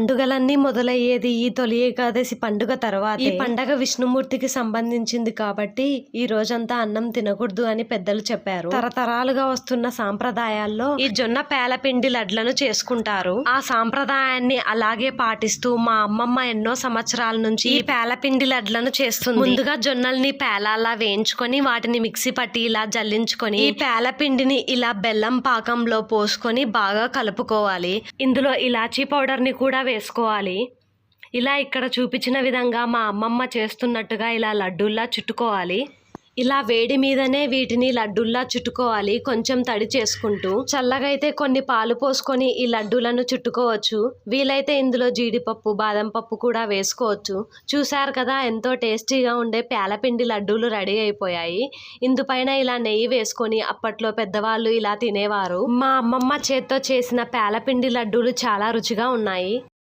పండుగలన్నీ మొదలయ్యేది ఈ తొలి ఏకాదశి పండుగ తర్వాత. ఈ పండగ విష్ణుమూర్తికి సంబంధించింది కాబట్టి ఈ రోజంతా అన్నం తినకూడదు అని పెద్దలు చెప్పారు. తరతరాలుగా వస్తున్న సాంప్రదాయాల్లో ఈ జొన్న పేలపిండి లడ్లను చేసుకుంటారు. ఆ సాంప్రదాయాన్ని అలాగే పాటిస్తూ మా అమ్మమ్మ ఎన్నో సంవత్సరాల నుంచి ఈ పేలపిండి లడ్లను చేస్తుంది. ముందుగా జొన్నల్ని పేలాలా వేయించుకొని వాటిని మిక్సీ పట్టి ఇలా జల్లించుకొని ఈ పేలపిండిని ఇలా బెల్లం పాకంలో పోసుకొని బాగా కలుపుకోవాలి. ఇందులో ఇలాచీ పౌడర్ని కూడా వేసుకోవాలి. ఇలా ఇక్కడ చూపించిన విధంగా మా అమ్మమ్మ చేస్తున్నట్టుగా ఇలా లడ్డూల్లా చుట్టుకోవాలి. ఇలా వేడి మీదనే వీటిని లడ్డూల్లా చుట్టుకోవాలి. కొంచెం తడి చేసుకుంటూ చల్లగా అయితే కొన్ని పాలు పోసుకొని ఈ లడ్డూలను చుట్టుకోవచ్చు. వీలైతే ఇందులో జీడిపప్పు బాదం పప్పు కూడా వేసుకోవచ్చు. చూశారు కదా ఎంతో టేస్టీగా ఉండే పేలపిండి లడ్డూలు రెడీ అయిపోయాయి. ఇందుపైన ఇలా నెయ్యి వేసుకొని అప్పట్లో పెద్దవాళ్ళు ఇలా తినేవారు. మా అమ్మమ్మ చేత్తో చేసిన పేలపిండి లడ్డూలు చాలా రుచిగా ఉన్నాయి.